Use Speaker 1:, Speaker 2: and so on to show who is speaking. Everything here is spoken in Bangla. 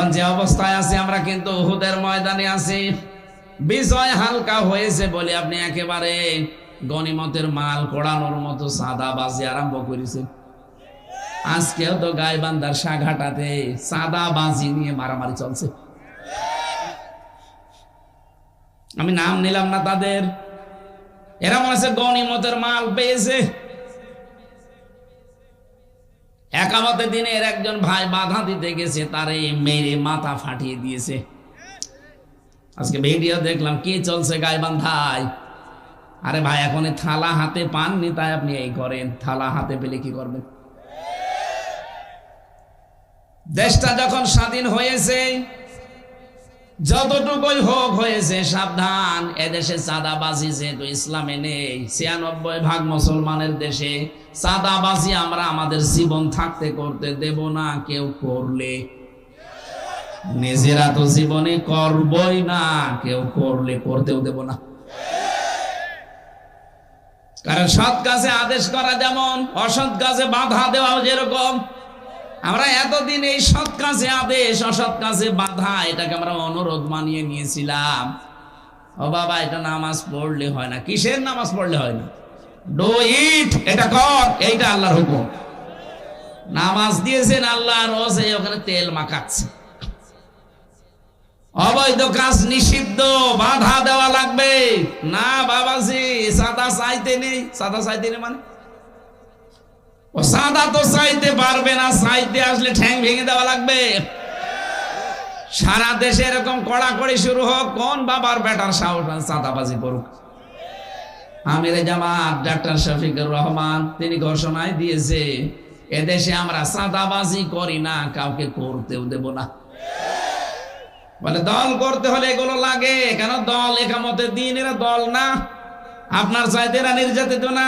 Speaker 1: এখন যে অবস্থায় আছি, আমরা কিন্তু উহুদের ময়দানে আছি। বিজয় হালকা হয়েছে বলে আপনি একেবারে গনিমতের মাল কোড়ানোর মতো সাদা বাজি আরম্ভ করেছেন। আজকেও তো গাইবান্ধার সাঘাটাতে সাদা বাজি নিয়ে মারামারি চলছে। আমি নাম নিলাম না তাদের। এরা মনে হচ্ছে গনিমতের মাল পেয়েছে। একামতের দিনের একজন ভাই বাধা দিতে গেছে, তারে মেরে মাথা ফাটিয়ে দিয়েছে। আজকে ভিডিও দেখলাম, কি চলছে গাইবান্ধায়? আরে ভাই, এখন এই থালা হাতে পাননি, তাই আপনি এই করেন। থালা হাতে পেলে কি করবেন? দেশটা যখন স্বাধীন হয়েছে যতটুকুই হোক হয়েছে, সাবধান। এদেশে চাঁদাবাজি যেহেতু ইসলামে নেই, ছিয়ানব্বই ভাগ মুসলমানের দেশে চাঁদাবাজি আমরা আমাদের জীবন থাকতে করতে দেব না কেউ করলে। নিজেরা তো জীবনে করবই না, কেউ করলে করতেও দেব না। কারণ সৎ কাজে আদেশ করা যেমন, অসৎ কাজে বাধা দেওয়াও যেরকম আমরা এতদিন এই সৎ কাজে আদেশ, অসৎ কাজে বাধা, এটাকে আমরা অনুরোধ মানিয়ে নিয়েছিলাম। ও বাবা, এটা নামাজ পড়লে হয় না। কিসের নামাজ পড়লে হয় না? ডো ইট এটা কর, এইটা আল্লাহর হুকুম। নামাজ দিয়েছেন আল্লাহ, রোজ ওখানে তেল মাখাচ্ছে। অবৈধ কাজ নিষিদ্ধ, বাধা দেওয়া লাগবে। না বাবাজি, সাদা চাইতে নেই। সাদা চাইতে নেই মানে? ও সাদা তো চাইতে পারবে না, চাইতে আসলে ঠ্যাং ভেঙে দেওয়া লাগবে। সারা দেশে এরকম কড়াকড়ি শুরু হোক, কোন বাবার বেটার সাহস চাঁদাবাজি করুক। আমির জামাত, ডাক্তার শফিকুর রহমান, তিনি ঘোষণায় দিয়েছে, এদেশে আমরা চাঁদাবাজি করি না, কাউকে করতেও দেব না। বলে দল করতে হলে এগুলো লাগে, কেন দল একামতের দিন এরা দল না? আপনার চাইতে এরা নির্যাতিত না?